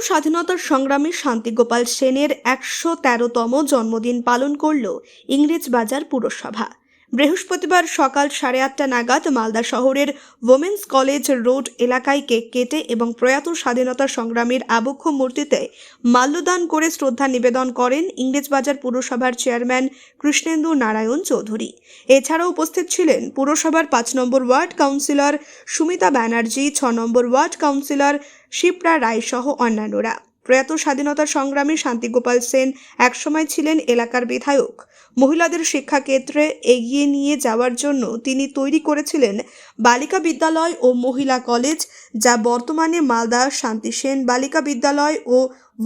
স্বাধীনতার সংগ্রামী শান্তিগোপাল সেনের একশো তেরোতম জন্মদিন পালন করল ইংরেজবাজার পুরসভা। বৃহস্পতিবার সকাল সাড়ে আটটা নাগাদ মালদা শহরের ওমেন্স কলেজ রোড এলাকায় কেক কেটে এবং প্রয়াত স্বাধীনতা সংগ্রামীর আবক্ষ মূর্তিতে মাল্যদান করে শ্রদ্ধা নিবেদন করেন ইংরেজবাজার পুরসভার চেয়ারম্যান কৃষ্ণেন্দু নারায়ণ চৌধুরী। এছাড়াও উপস্থিত ছিলেন পুরসভার পাঁচ number ward councillor Sumita Banerjee, ছ number ward councillor Shipra Roy সহ অন্যান্যরা। প্রয়াত স্বাধীনতা সংগ্রামী শান্তিগোপাল সেন একসময় ছিলেন এলাকার বিধায়ক। মহিলাদের শিক্ষাক্ষেত্রে এগিয়ে নিয়ে যাওয়ার জন্য তিনি তৈরি করেছিলেন বালিকা বিদ্যালয় ও মহিলা কলেজ, যা বর্তমানে মালদা শান্তি সেন বালিকা বিদ্যালয় ও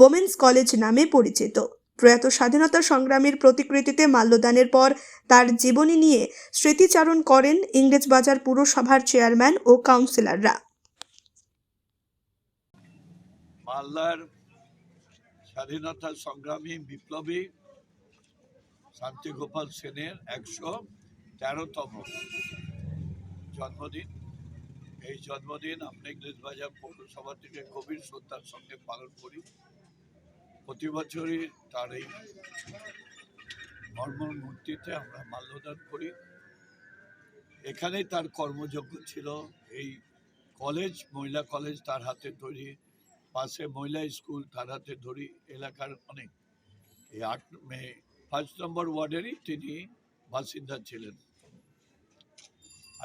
ওমেন্স কলেজ নামে পরিচিত। প্রয়াত স্বাধীনতা সংগ্রামীর প্রতিকৃতিতে মাল্যদানের পর তার জীবনী নিয়ে স্মৃতিচারণ করেন ইংরেজবাজার পুরসভার চেয়ারম্যান ও কাউন্সিলররা। মালদার স্বাধীনতা সংগ্রামী বিপ্লবী শান্তিগোপাল সেনের একশো তেরোতম জন্মদিন। এই জন্মদিন আমরা ইংরেজবাজার পৌরসভা থেকে গভীর শ্রদ্ধার সঙ্গে পালন করি। প্রতি বছরই তার এই মর্মর মূর্তিতে আমরা মাল্যদান করি। এখানেই তার কর্মযোগ্য ছিল। এই কলেজ, মহিলা কলেজ তার হাতে তৈরি পাশে মহিলা স্কুল তার হাতে ধরি এলাকার অনেক। এই আট মে ফার্স্ট নম্বর ওয়ার্ডেরই তিনি বাসিন্দা ছিলেন।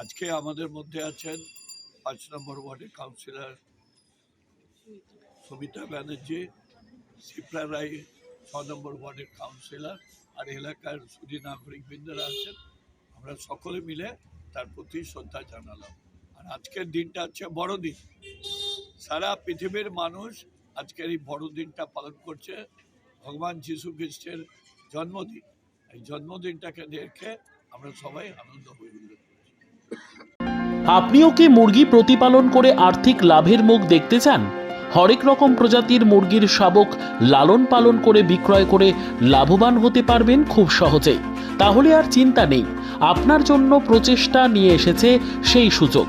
আজকে আমাদের মধ্যে আছেন পাঁচ নম্বর ওয়ার্ডের কাউন্সিলর সবিতা ব্যানার্জি, শিপ্রা রায়, ছ নম্বর ওয়ার্ডের কাউন্সিলর আর এলাকার সুদী নাগরিকবৃন্দরা আছেন। আমরা সকলে মিলে তার প্রতি শ্রদ্ধা জানালাম। আর আজকের দিনটা হচ্ছে বড়দিন। সারা পৃথিবীর মানুষ আজকের এই বড়দিনটা পালন করছে ভগবান যীশু খ্রিস্টের জন্মদিন। এই জন্মদিনটাকে দেখে আমরা সবাই আনন্দ হয়ে উঠলাম আপনিও কি মুরগি প্রতিপালন করে আর্থিক লাভের মুখ দেখতে চান? হরেক রকম প্রজাতির মুরগির শাবক লালন পালন করে বিক্রয় করে লাভবান হতে পারবেন খুব সহজেই। তাহলে আর চিন্তা নেই, আপনার জন্য প্রচেষ্টা নিয়ে এসেছে সেই সুযোগ।